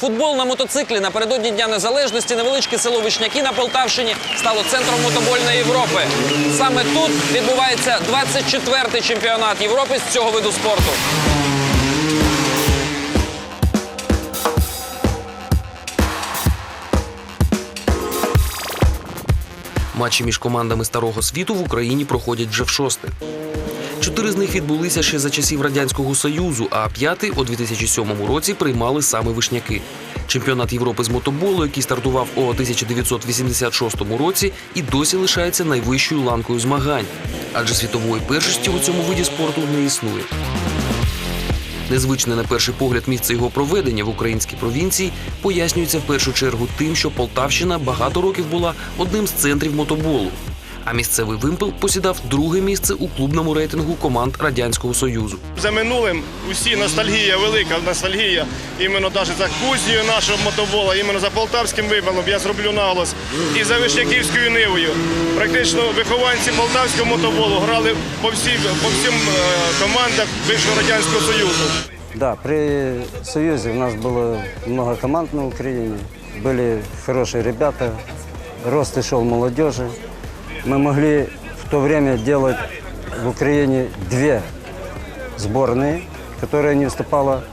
Футбол на мотоциклі напередодні Дня Незалежності невеличке село Вишняки на Полтавщині стало центром мотобольної Європи. Саме тут відбувається 24-й чемпіонат Європи з цього виду спорту. Матчі між командами старого світу в Україні проходять вже в шосте. Чотири з них відбулися ще за часів радянського союзу, а п'ятий у 2007 році приймали саме вишняки. Чемпіонат Європи з мотоболу, який стартував у 1986 році, і досі лишається найвищою ланкою змагань, адже світової першості у цьому виді спорту не існує. Незвичне на перший погляд місце його проведення в українській провінції пояснюється в першу чергу тим, що Полтавщина багато років була одним з центрів мотоболу. А місцевий вимпел посідав друге місце у клубному рейтингу команд Радянського Союзу. За минулим усі ностальгія, велика ностальгія, іменно навіть за кузнею нашого мотобола, іменно за полтавським вибором я зроблю наголос. І за Вишняківською нивою. Практично вихованці полтавського мотоболу грали по всім, по всім е, командах бившого Радянського Союзу. Да, при Союзе у нас было много команд на Украине, были хорошие ребята, рост и шел молодежи. Мы могли в то время делать в Украине две сборные, которые не уступала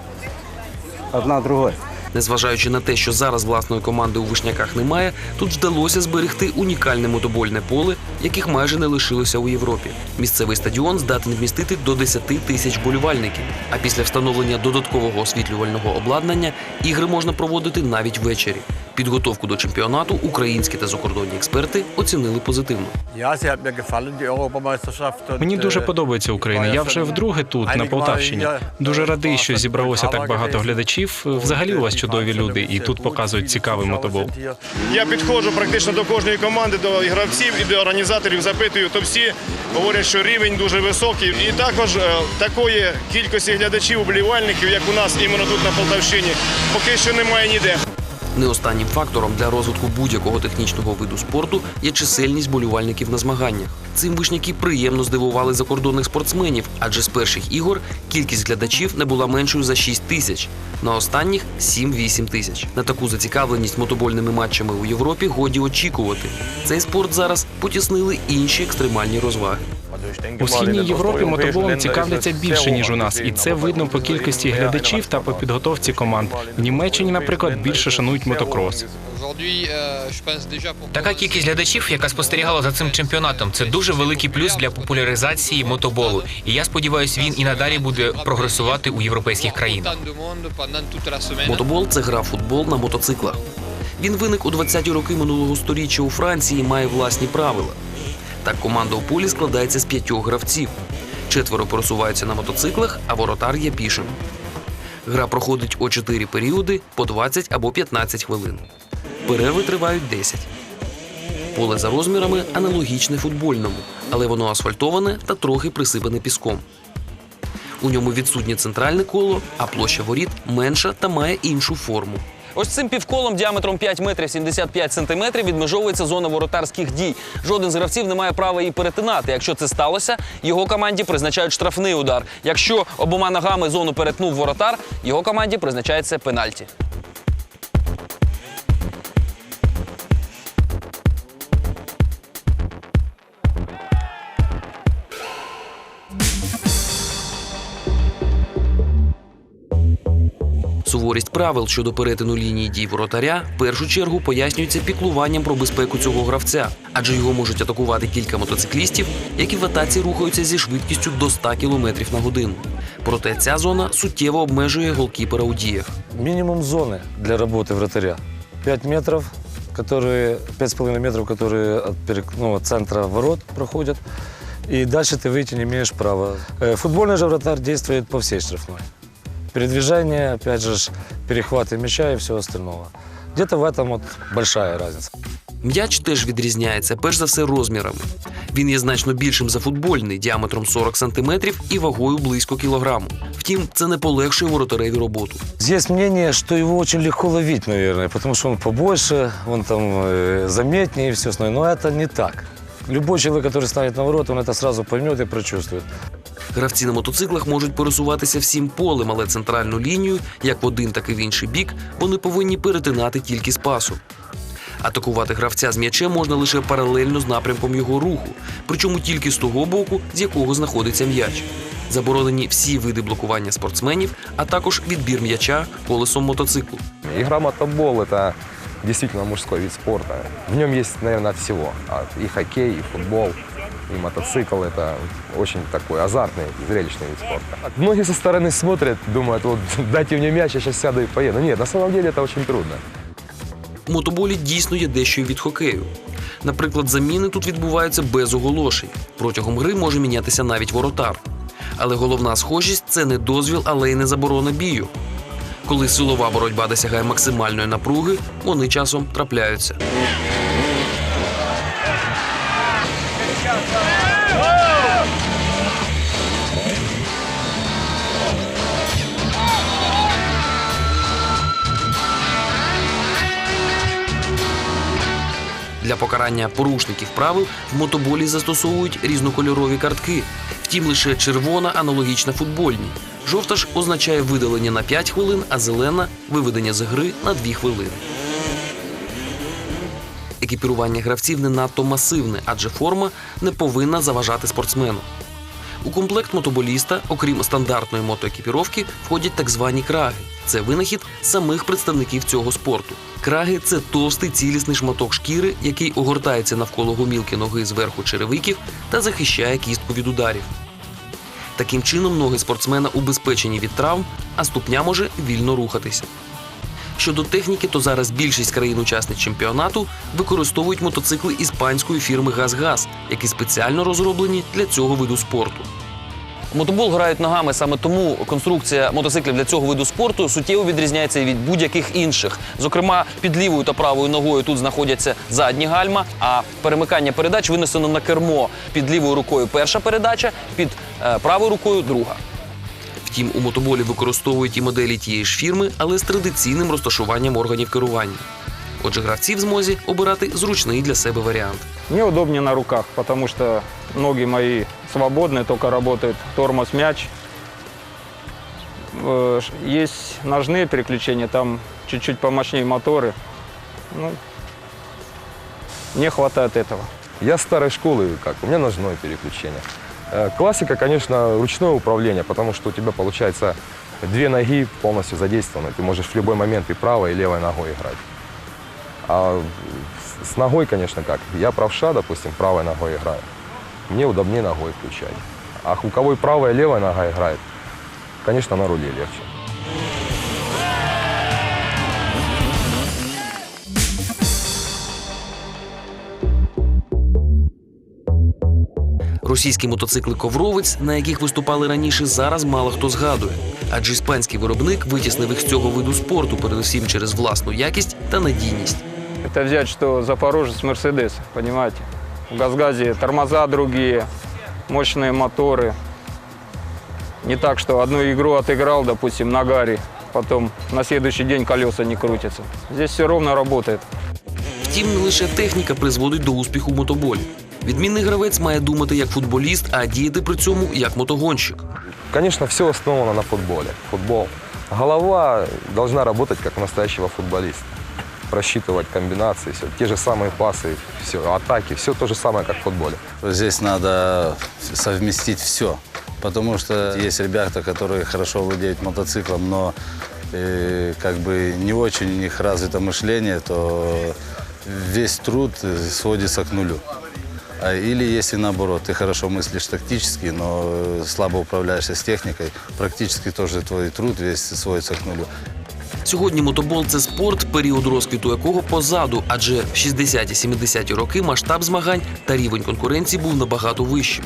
одна другой. Незважаючи на те, що зараз власної команди у вишняках немає, тут вдалося зберегти унікальне мотобольне поле, яких майже не лишилося у Європі. Місцевий стадіон здатен вмістити до 10 тисяч болівальників. А після встановлення додаткового освітлювального обладнання ігри можна проводити навіть ввечері. Підготовку до чемпіонату українські та закордонні експерти оцінили позитивно. Мені дуже äh, подобається Україна. Я вже вдруге тут, на Полтавщині. Дуже радий, що зібралося так багато глядачів. Взагалі у вас чудові люди, і тут показують цікавий мотобол. Я підходжу практично до кожної команди, до гравців і до організаторів, запитую, то всі говорять, що рівень дуже високий. І також е, такої кількості глядачів, уболівальників, як у нас іменно тут на Полтавщині, поки що немає ніде. Не останнім фактором для розвитку будь-якого технічного виду спорту є чисельність болівальників на змаганнях. Цим вишняки приємно здивували закордонних спортсменів, адже з перших ігор кількість глядачів не була меншою за 6 тисяч. На останніх 7-8 тисяч. На таку зацікавленість мотобольними матчами у Європі годі очікувати. Цей спорт зараз потіснили інші екстремальні розваги. У східній Європі мотоболом цікавляться більше ніж у нас, і це видно по кількості глядачів та по підготовці команд. В Німеччині, наприклад, більше шанують мотокрос. Така кількість глядачів, яка спостерігала за цим чемпіонатом, це дуже великий плюс для популяризації мотоболу. І я сподіваюся, він і надалі буде прогресувати у європейських країнах. Мотобол це гра футбол на мотоциклах. Він виник у 20-ті роки минулого століття у Франції і має власні правила. Так команда у полі складається з п'ятьох гравців. Четверо пересуваються на мотоциклах, а воротар є пішим. Гра проходить о 4 періоди по 20 або 15 хвилин. Перерви тривають 10. Поле за розмірами аналогічне футбольному, але воно асфальтоване та трохи присипане піском. У ньому відсутнє центральне коло, а площа воріт менша та має іншу форму. Ось цим півколом діаметром 5 метрів 75 сантиметрів відмежовується зона воротарських дій. Жоден з гравців не має права її перетинати. Якщо це сталося, його команді призначають штрафний удар. Якщо обома ногами зону перетнув воротар, його команді призначається пенальті. Суворість правил щодо перетину лінії дій воротаря в першу чергу пояснюється піклуванням про безпеку цього гравця, адже його можуть атакувати кілька мотоциклістів, які в атаці рухаються зі швидкістю до 100 км на годину. Проте ця зона суттєво обмежує голкіпера у діях. Минимум зоны для работы вратаря. 5 метров, которые, 5,5 метров, которые от, перек- ну, от центра ворот проходят. И дальше ты выйти не имеешь права. Э, Футбольный же вратарь действует по всей штрафной. Передвижение, опять же, ж, перехваты мяча и всего остального. Где-то в этом вот большая разница. М'яч теж відрізняється перш за все розмірами. Він є значно більшим за футбольний діаметром 40 см і вагою близько кілограму. Втім, це не полегшує воротареві роботу. Есть мнение, что его очень легко ловить, наверное, потому что он побольше, он там э, заметнее и все остальное. Но это не так. Любой человек, который станет на ворота, он это сразу поймет и прочувствует. Гравці на мотоциклах можуть пересуватися всім полем, але центральну лінію, як в один, так і в інший бік, вони повинні перетинати тільки з пасу. Атакувати гравця з м'ячем можна лише паралельно з напрямком його руху, причому тільки з того боку, з якого знаходиться м'яч. Заборонені всі види блокування спортсменів, а також відбір м'яча колесом мотоциклу. Игра мотобол – это действительно мужской вид спорта. В наверное, от всего. А, И хоккей, и футбол, и мотоцикл – это очень такой азартный, зрелищный вид спорта. Многие со стороны смотрят, думают, вот дайте мне мяч, я сейчас сяду и поеду. Нет, на самом деле это очень трудно. У мотоболі дійсно є дещо від хокею. Наприклад, заміни тут відбуваються без оголошень. Протягом гри може мінятися навіть воротар. Але головна схожість це не дозвіл, але й не заборона бію. Коли силова боротьба досягає максимальної напруги, вони часом трапляються. Для покарання порушників правил в мотоболі застосовують різнокольорові картки. Втім, лише червона аналогічна футбольній. Жовта ж означає видалення на 5 хвилин, а зелена виведення з гри на 2 хвилини. Екіпірування гравців не надто масивне, адже форма не повинна заважати спортсмену. У комплект мотоболіста, окрім стандартної мотоекіпіровки, входять так звані краги. Це винахід самих представників цього спорту. Краги це товстий цілісний шматок шкіри, який огортається навколо гомілки ноги зверху черевиків та захищає кістку від ударів. Таким чином ноги спортсмена убезпечені від травм, а ступня може вільно рухатися. Щодо техніки, то зараз більшість країн-учасниць чемпіонату використовують мотоцикли іспанської фірми «Газгаз», які спеціально розроблені для цього виду спорту. Мотобол грають ногами саме тому конструкція мотоциклів для цього виду спорту суттєво відрізняється від будь-яких інших. Зокрема, під лівою та правою ногою тут знаходяться задні гальма, а перемикання передач винесено на кермо. Під лівою рукою перша передача, під е, правою рукою друга. Втім, у мотоболі використовують і моделі тієї ж фірми, але з традиційним розташуванням органів керування. Отже, гравці в змозі обирати зручний для себе варіант. Мне удобнее на руках, потому что ноги мои свободные, только работает тормоз, мяч. Э, ш- Есть ножные переключения, там чуть-чуть помощнее моторы. Ну, мне хватает этого. Я старой школы, как, у меня ножное переключение. Э, Классика, конечно, ручное управление, потому что у тебя получается две ноги полностью задействованы. Ты можешь в любой момент и правой, и левой ногой играть. А с- ногой, конечно, как. Я правша, допустим, правой ногой играю. Мне удобнее ногой включать. А у кого и правая, и левая нога играет, конечно, на руле легче. Російські мотоцикли Ковровець, на яких виступали раніше, зараз мало хто згадує. Адже іспанський виробник витіснив їх з цього виду спорту, передусім через власну якість та надійність. Это взять, что Запорожец Мерседес, понимаете? В Газгазе тормоза другие, мощные моторы. Не так, что одну игру отыграл, допустим, на гаре, потом на следующий день колеса не крутятся. Здесь все ровно работает. Втім, не лише техніка призводить до успіху в мотоболі. Відмінний гравець має думати як футболіст, а діяти при цьому як мотогонщик. Конечно, все основано на футболе. Футбол. Голова должна работать как у настоящего футболиста. Просчитывать комбинации, все, те же самые пасы, все, атаки, все то же самое, как в футболе. Здесь надо совместить все. Потому что есть ребята, которые хорошо владеют мотоциклом, но э, как бы не очень у них развито мышление, то весь труд э, сводится к нулю. А Или если наоборот, ты хорошо мыслишь тактически, но э, слабо управляешься с техникой, практически тоже твой труд весь сводится к нулю. Сьогодні мотобол це спорт, період розквіту якого позаду, адже в 60-70-ті роки масштаб змагань та рівень конкуренції був набагато вищим.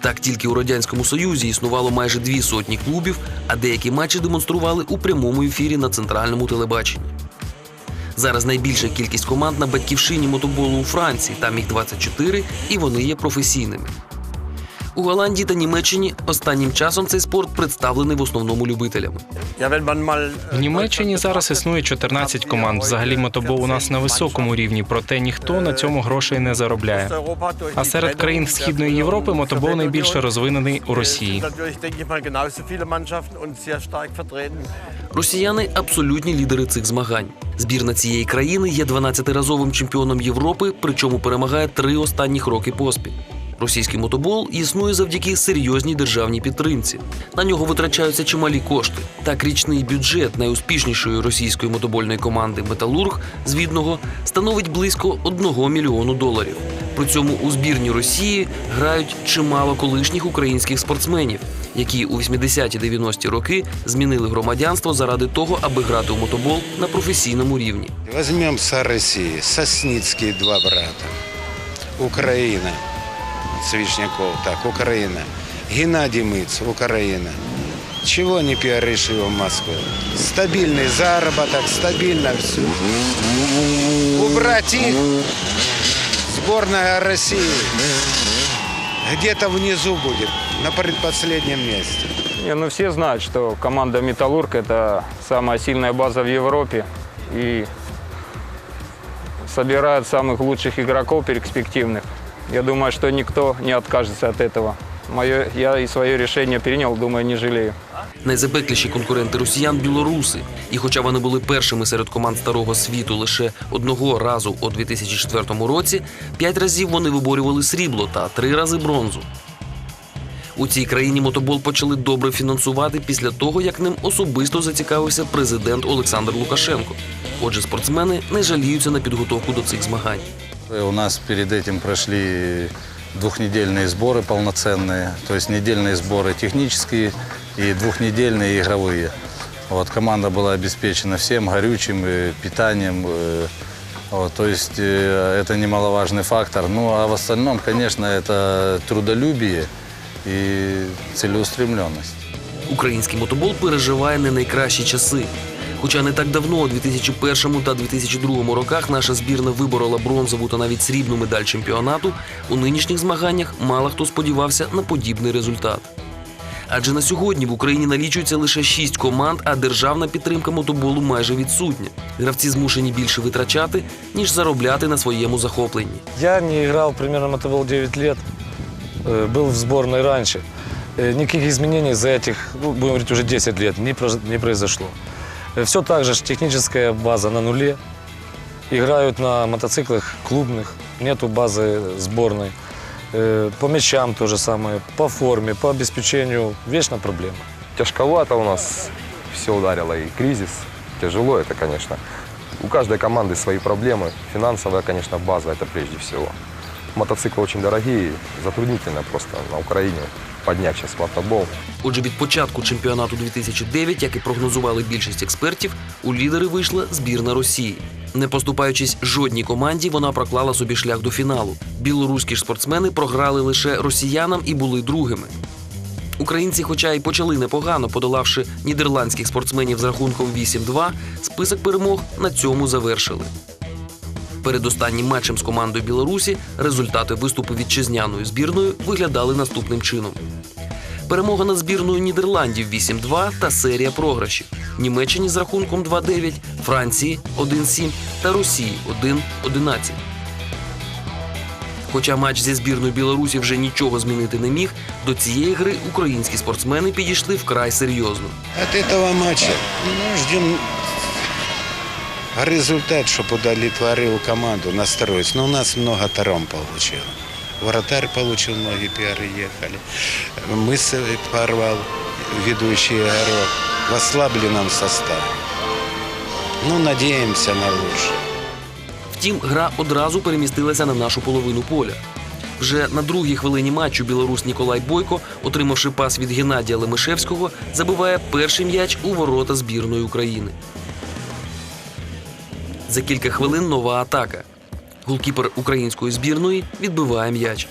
Так тільки у радянському союзі існувало майже дві сотні клубів, а деякі матчі демонстрували у прямому ефірі на центральному телебаченні. Зараз найбільша кількість команд на батьківщині мотоболу у Франції, там їх 24, і вони є професійними. У Голландії та Німеччині останнім часом цей спорт представлений в основному любителями. В Німеччині зараз існує 14 команд. Взагалі мотобол у нас на високому рівні, проте ніхто на цьому грошей не заробляє. А серед країн Східної Європи мотобол найбільше розвинений у Росії. Росіяни абсолютні лідери цих змагань. Збірна цієї країни є 12-разовим чемпіоном Європи, причому перемагає три останніх роки поспіль. Російський мотобол існує завдяки серйозній державній підтримці. На нього витрачаються чималі кошти. Так, річний бюджет найуспішнішої російської мотобольної команди Металург з Відного становить близько 1 мільйону доларів. При цьому у збірні Росії грають чимало колишніх українських спортсменів, які у 80-90-ті роки змінили громадянство заради того, аби грати у мотобол на професійному рівні. Возьмем со России. Сосницкие два брата. Украина. Свечняков, так, Украина. Геннадий Мыц, Украина. Чего не пиаришь его в Москве? Стабильный заработок, стабильно все. Убрать их. Сборная России где-то внизу будет, на предпоследнем месте. Не, ну все знают, что команда «Металлург» – это самая сильная база в Европе. И собирает самых лучших игроков перспективных. Я думаю, что никто не откажется от этого. Мое, я и свое решение принял, думаю, не жалею. Найзапекліші конкуренти росіян білоруси. І хоча вони були першими серед команд старого світу лише одного разу у 2004 році, п'ять разів вони виборювали срібло та три рази бронзу. У цій країні мотобол почали добре фінансувати після того, як ним особисто зацікавився президент Олександр Лукашенко. Отже, спортсмени не жаліються на підготовку до цих змагань. У нас перед этим прошли двухнедельные сборы полноценные, то есть недельные сборы технические и двухнедельные игровые. Вот, команда была обеспечена всем горючим, э, питанием. э, Вот, то есть э, это немаловажный фактор. Ну а в остальном, конечно, это трудолюбие и целеустремленность. Український мотобол переживає не найкращі часи. Хоча не так давно, у 2001 та 2002 роках, наша збірна виборола бронзову та навіть срібну медаль чемпіонату, у нинішніх змаганнях мало хто сподівався на подібний результат. Адже на сьогодні в Україні налічується лише шість команд, а державна підтримка мотоболу майже відсутня. Гравці змушені більше витрачати, ніж заробляти на своєму захопленні. Я не играл примерно мотобол 9 лет, э, был в сборной раньше. Э, Никаких изменений за этих, ну, будем говорить, уже 10 лет не, проз- не произошло. Все так же ж, техническая база на нуле. Играют на мотоциклах клубных, нету базы сборной. Э, По мячам то же самое, по форме, по обеспечению. Вечно проблема. Тяжковато у нас все ударило, и кризис. Тяжело это, конечно. У каждой команды свои проблемы. Финансовая, конечно, база – это прежде всего. Мотоциклы очень дорогие, затруднительно просто на Украине поднять сейчас мотобол. Отже, від початку чемпіонату 2009, як і прогнозували більшість експертів, у лідери вийшла збірна Росії. Не поступаючись жодній команді, вона проклала собі шлях до фіналу. Білоруські ж спортсмени програли лише росіянам і були другими. Українці, хоча й почали непогано, подолавши нідерландських спортсменів з рахунком 8-2, список перемог на цьому завершили. Перед останнім матчем з командою Білорусі результати виступу вітчизняною збірною виглядали наступним чином. Перемога над збірною Нідерландів 8-2 та серія програшів. Німеччині з рахунком 2-9, Франції 1-7 та Росії 1-11. Хоча матч зі збірною Білорусі вже нічого змінити не міг, до цієї гри українські спортсмени підійшли вкрай серйозно. От этого матча ну, ждем результат, чтобы удовлетворил команду, настроить. Но у нас много таром получил. Вратарь получил, ноги пиары ехали. Мыс порвал ведущий игрок в ослабленном составе. Ну, надеемся на лучшее. Втім, гра одразу перемістилася на нашу половину поля. Вже на другій хвилині матчу білорус Ніколай Бойко, отримавши пас від Геннадія Лемишевського, забиває перший м'яч у ворота збірної України. За кілька хвилин нова атака. Голкіпер української збірної відбиває м'яч.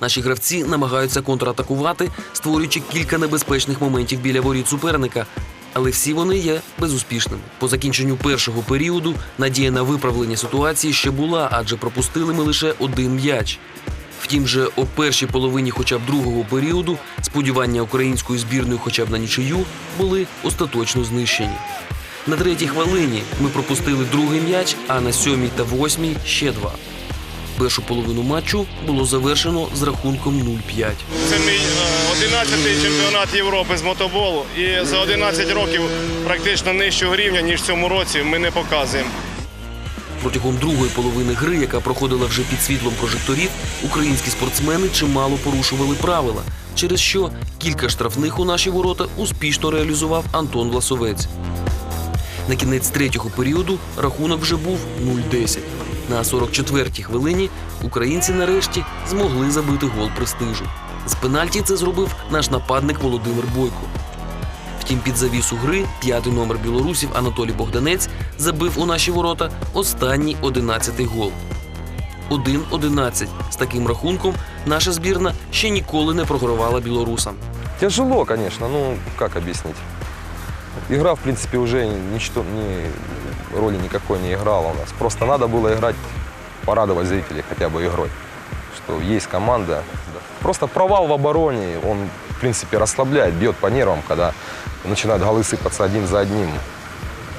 Наші гравці намагаються контратакувати, створюючи кілька небезпечних моментів біля воріт суперника, але всі вони є безуспішними. По закінченню першого періоду надія на виправлення ситуації ще була, адже пропустили ми лише один м'яч. Втім, же о першій половині хоча б другого періоду сподівання української збірної хоча б на нічию були остаточно знищені. На третій хвилині ми пропустили другий м'яч, а на сьомій та восьмій ще два. Першу половину матчу було завершено з рахунком 0-5. Це мій е, 11-й чемпіонат Європи з мотоболу. І за 11 років практично нижчого рівня, ніж в цьому році, ми не показуємо. Протягом другої половини гри, яка проходила вже під світлом прожекторів, українські спортсмени чимало порушували правила, через що кілька штрафних у наші ворота успішно реалізував Антон Власовець. На кінець третього періоду рахунок вже був 0-10. На 44-й хвилині українці нарешті змогли забити гол престижу. З пенальті це зробив наш нападник Володимир Бойко. Втім, під завісу гри п'ятий номер білорусів Анатолій Богданець забив у наші ворота останній 11-й гол. 1-11. З таким рахунком наша збірна ще ніколи не програвала білорусам. Тяжело, конечно, ну как объяснить. Игра, в принципе, уже ничто, ни, роли никакой не играла у нас. Просто надо было играть, порадовать зрителей хотя бы игрой. Что есть команда. Просто провал в обороне, он, в принципе, расслабляет, бьет по нервам, когда начинают голы сыпаться один за одним.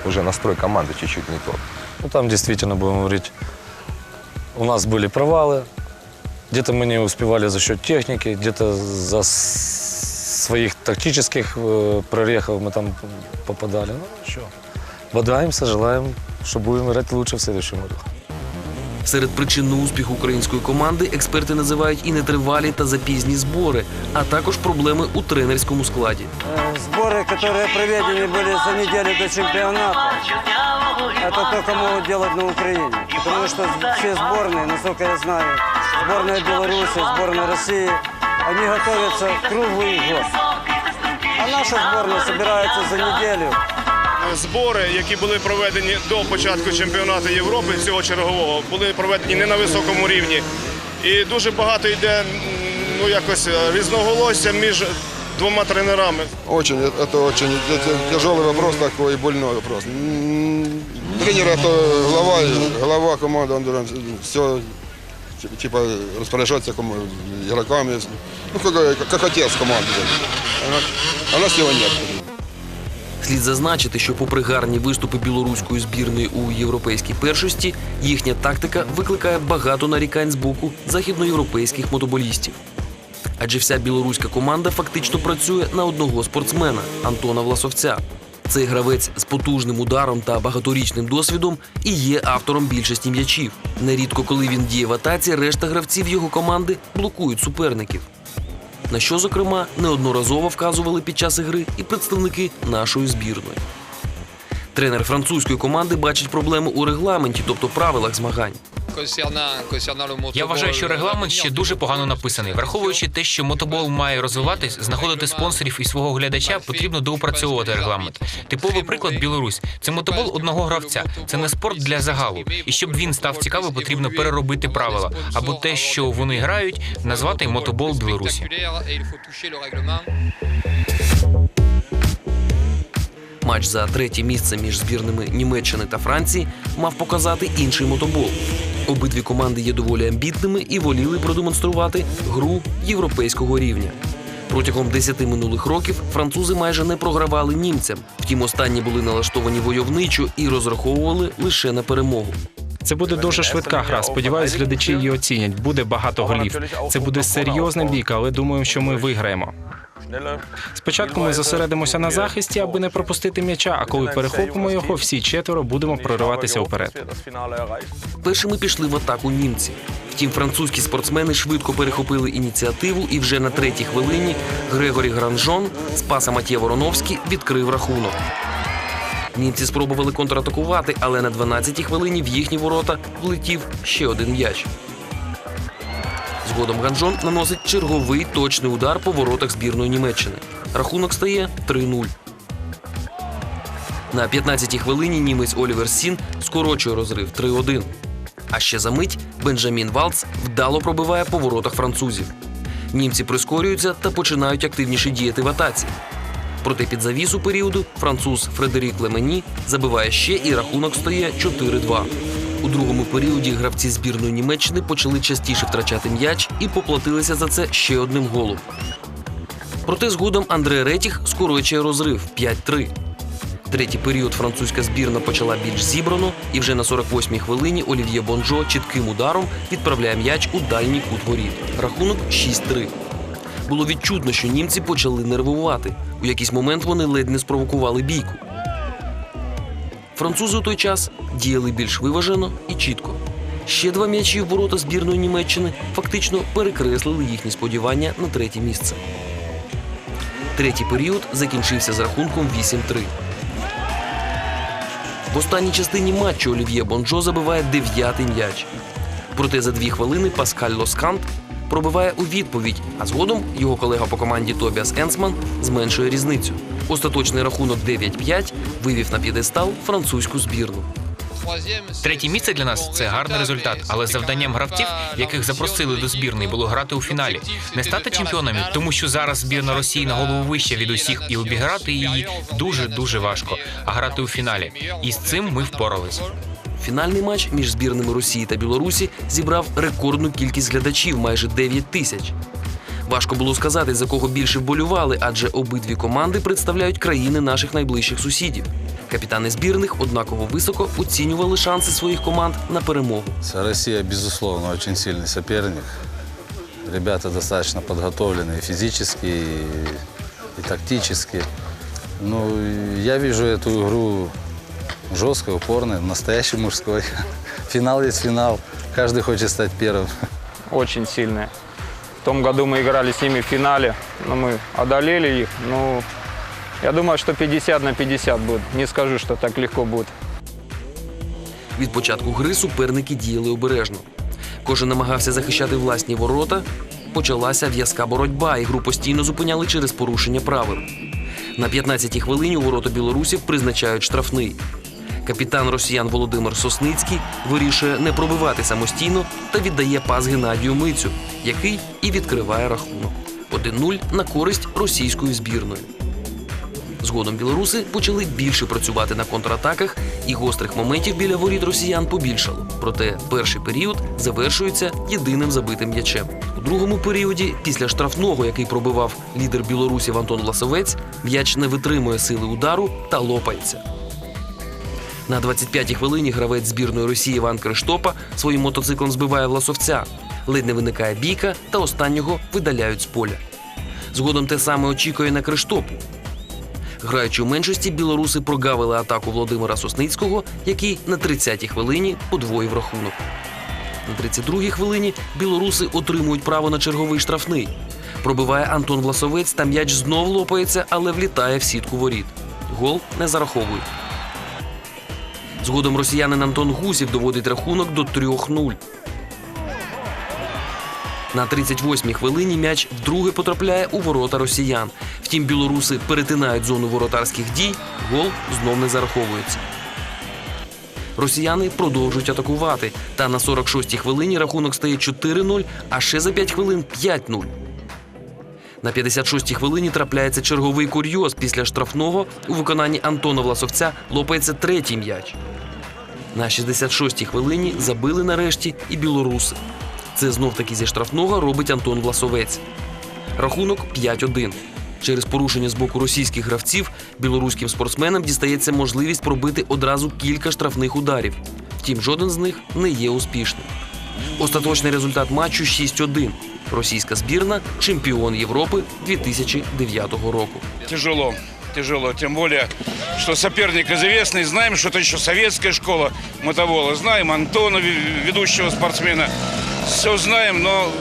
Уже настрой команды чуть-чуть не тот. Ну, там действительно, будем говорить, у нас были провалы. Где-то мы не успевали за счет техники, где-то за своих тактических э, прорехов мы там попадали. Ну, что, бодаемся, желаем, что будем играть лучше в следующем году. Серед причин неуспіху української команди експерти називають і нетривалі та запізні збори, а також проблеми у тренерському складі. Э, Сборы, которые проведены были за неделю до чемпионата, это только могут делать на Украине. Потому что все сборные, насколько я знаю, сборная Беларуси, сборная России, они готовятся круглый год. А наша сборная собирается за неделю. Збори, які були проведені до початку чемпіонату Європи цього чергового, були проведені не на високому рівні. І дуже багато йде м, ну, якось е, різноголосся між двома тренерами. Очень, это это очень это тяжелый вопрос такой, и больной вопрос. М, Тренер это глава, глава команды, он все типа распоряжаться игроками, ну как, как отец команды. А нас его нет. Слід зазначити, що попри гарні виступи білоруської збірної у європейській першості, їхня тактика викликає багато нарікань з боку західноєвропейських мотоболістів. Адже вся білоруська команда фактично працює на одного спортсмена Антона Власовця. Цей гравець з потужним ударом та багаторічним досвідом і є автором більшості м'ячів. Нерідко, коли він діє в атаці, решта гравців його команди блокують суперників. На що, зокрема, неодноразово вказували під час ігри і представники нашої збірної. Тренер французької команди бачить проблему у регламенті, тобто правилах змагань. Я вважаю, що регламент ще дуже погано написаний. Враховуючи те, що мотобол має розвиватись, знаходити спонсорів і свого глядача, потрібно доопрацьовувати регламент. Типовий приклад Білорусь це мотобол одного гравця. Це не спорт для загалу. І щоб він став цікавим, потрібно переробити правила або те, що вони грають, назвати мотобол Білорусі. Матч за третє місце між збірними Німеччини та Франції мав показати інший мотобол. Обидві команди є доволі амбітними і воліли продемонструвати гру європейського рівня. Протягом 10 минулих років французи майже не програвали німцям. Втім, останні були налаштовані войовничо і розраховували лише на перемогу. Це буде дуже швидка гра. Сподіваюсь, глядачі її оцінять. Буде багато голів. Це буде серйозна бійка, але думаю, що ми виграємо. Спочатку ми зосередимося на захисті, аби не пропустити м'яча. А коли перехопимо його, всі четверо будемо прориватися вперед. Першими пішли в атаку німці. Втім, французькі спортсмени швидко перехопили ініціативу, і вже на третій хвилині Грегорі Гранжон з паса Матє Вороновський відкрив рахунок. Німці спробували контратакувати, але на 12-й хвилині в їхні ворота влетів ще один м'яч. Згодом Ганжон наносить черговий точний удар по воротах збірної Німеччини. Рахунок стає 3-0. На 15-й хвилині німець Олівер Сін скорочує розрив 3-1. А ще за мить Бенджамін Валц вдало пробиває по воротах французів. Німці прискорюються та починають активніше діяти в атаці. Проте під завісу періоду француз Фредерік Лемені забиває ще і рахунок стає 4-2. У другому періоді гравці збірної Німеччини почали частіше втрачати м'яч і поплатилися за це ще одним голом. Проте згодом Андре Ретіх скорочує розрив 5-3. Третій період французька збірна почала більш зібрано, і вже на 48-й хвилині Олів'є Бонжо чітким ударом відправляє м'яч у дальній кут воріт. Рахунок 6-3. Було відчутно, що німці почали нервувати. У якийсь момент вони ледь не спровокували бійку. Французи у той час діяли більш виважено і чітко. Ще два м'ячі в ворота збірної Німеччини фактично перекреслили їхні сподівання на третє місце. Третій період закінчився з рахунком 8-3. В останній частині матчу Олів'є Бонжо забиває дев'ятий м'яч. Проте за дві хвилини Паскаль Лоскант пробиває у відповідь, а згодом його колега по команді Тобіас Енсман зменшує різницю. Остаточний рахунок 9-5 вивів на п'єдестал французьку збірну. Третє місце для нас це гарний результат, але завданням гравців, яких запросили до збірної, було грати у фіналі, не стати чемпіонами, тому що зараз збірна Росії на голову вища від усіх, і обіграти її дуже дуже важко. А грати у фіналі. І з цим ми впорались. Фінальний матч між збірними Росії та Білорусі зібрав рекордну кількість глядачів майже 9 тисяч. Важко було сказати, за кого більше вболювали, адже обидві команди представляють країни наших найближчих сусідів. Капітани збірних однаково високо оцінювали шанси своїх команд на перемогу. Россия, безусловно, очень сильный соперник. Ребята достаточно подготовлены и физически, и, и тактически. Ну, и я вижу эту игру жесткой, упорной, настоящей мужской. Финал есть финал. Каждый хочет стать первым. Очень сильные. В том году мы играли с ними в финале, но мы одолели их. Ну, я думаю, что 50 на 50 будет. Не скажу, что так легко будет. Від початку гри суперники діяли обережно. Кожен намагався захищати власні ворота. Почалася в'язка боротьба, і гру постійно зупиняли через порушення правил. На 15-й хвилині у ворота білорусів призначають штрафний. Капітан росіян Володимир Сосницький вирішує не пробивати самостійно та віддає пас Геннадію Мицю, який і відкриває рахунок. 1-0 на користь російської збірної. Згодом білоруси почали більше працювати на контратаках, і гострих моментів біля воріт росіян побільшало. Проте перший період завершується єдиним забитим м'ячем. У другому періоді, після штрафного, який пробивав лідер білорусів Антон Власовець, м'яч не витримує сили удару та лопається. На 25-й хвилині гравець збірної Росії Іван Криштопа своїм мотоциклом збиває власовця. Ледь не виникає бійка, та останнього видаляють з поля. Згодом те саме очікує на Криштопу. Граючи у меншості, білоруси прогавили атаку Володимира Сосницького, який на 30-й хвилині подвоїв рахунок. На 32-й хвилині білоруси отримують право на черговий штрафний. Пробиває Антон Власовець, та м'яч знов лопається, але влітає в сітку воріт. Гол не зараховують. Згодом росіянин Антон Гусів доводить рахунок до 3-0. На 38-й хвилині м'яч вдруге потрапляє у ворота росіян. Втім, білоруси перетинають зону воротарських дій, гол знов не зараховується. Росіяни продовжують атакувати. Та на 46-й хвилині рахунок стає 4-0, а ще за 5 хвилин 5-0. На 56-й хвилині трапляється черговий курйоз. Після штрафного у виконанні Антона Власовця лопається третій м'яч. На 66-й хвилині забили нарешті і білоруси. Це знов таки зі штрафного робить Антон Власовець. Рахунок 5-1. Через порушення з боку російських гравців білоруським спортсменам дістається можливість пробити одразу кілька штрафних ударів. Втім, жоден з них не є успішним. Остаточний результат матчу 6-1. Російська збірна чемпіон Європи 2009 року. Тяжело, тяжело. Тем более, что соперник известный. Знаем, что это еще советская школа мотовола. Знаем Антона, ве- ведущего спортсмена. Все знаем, но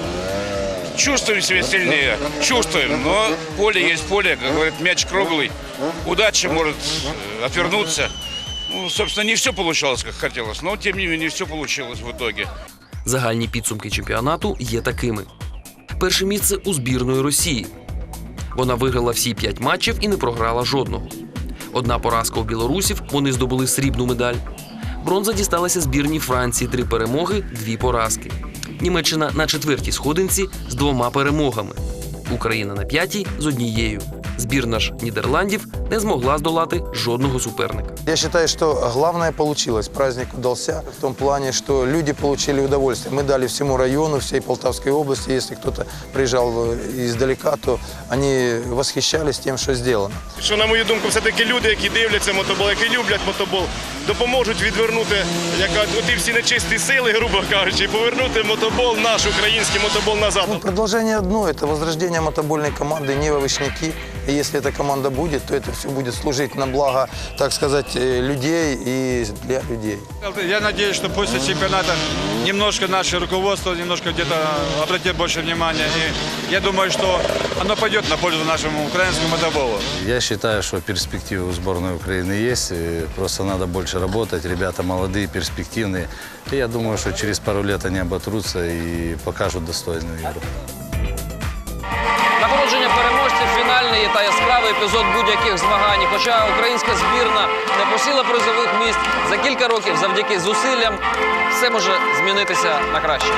чувствуем себя сильнее. Чувствуем, но поле есть поле. Как говорят, мяч круглый. Удача может э, отвернуться. Ну, собственно, не все получалось, как хотелось. Но, тем не менее, все получилось в итоге. Загальні підсумки чемпіонату є такими: перше місце у збірної Росії. Вона виграла всі п'ять матчів і не програла жодного. Одна поразка у білорусів, вони здобули срібну медаль. Бронза дісталася збірні Франції три перемоги, дві поразки. Німеччина на четвертій сходинці з двома перемогами. Україна на п'ятій з однією Збірна ж Нідерландів не змогла здолати жодного суперника. Я считаю, что главное получилось. Праздник удался в том плане, что люди получили удовольствие. Мы дали всему району, всей Полтавской области. Если кто-то приезжал э, издалека, то они восхищались тем, что сделано. Що, на мою думку, все-таки люди, які дивляться мотобол, які люблять мотобол, допоможуть відвернути яка, оті всі нечисті сили, грубо кажучи, і повернути мотобол, наш український мотобол назад. Ну, продолжение одно – это возрождение мотобольной команды «Не овощники». И если эта команда будет, то это все будет служить на благо, так сказать, э, людей и для людей. Я надеюсь, что после чемпионата немножко наше руководство немножко где-то обратит больше внимания. И я думаю, что оно пойдет на пользу нашему украинскому мотоболу. Я считаю, что перспективы у сборной Украины есть. и Просто надо больше работать. Ребята молодые, перспективные. И я думаю, что через пару лет они оботрутся и покажут достойную игру. Та епізод будь-яких змагань. Хоча українська збірна не посіла призових місць за кілька років завдяки зусиллям, все може змінитися на краще.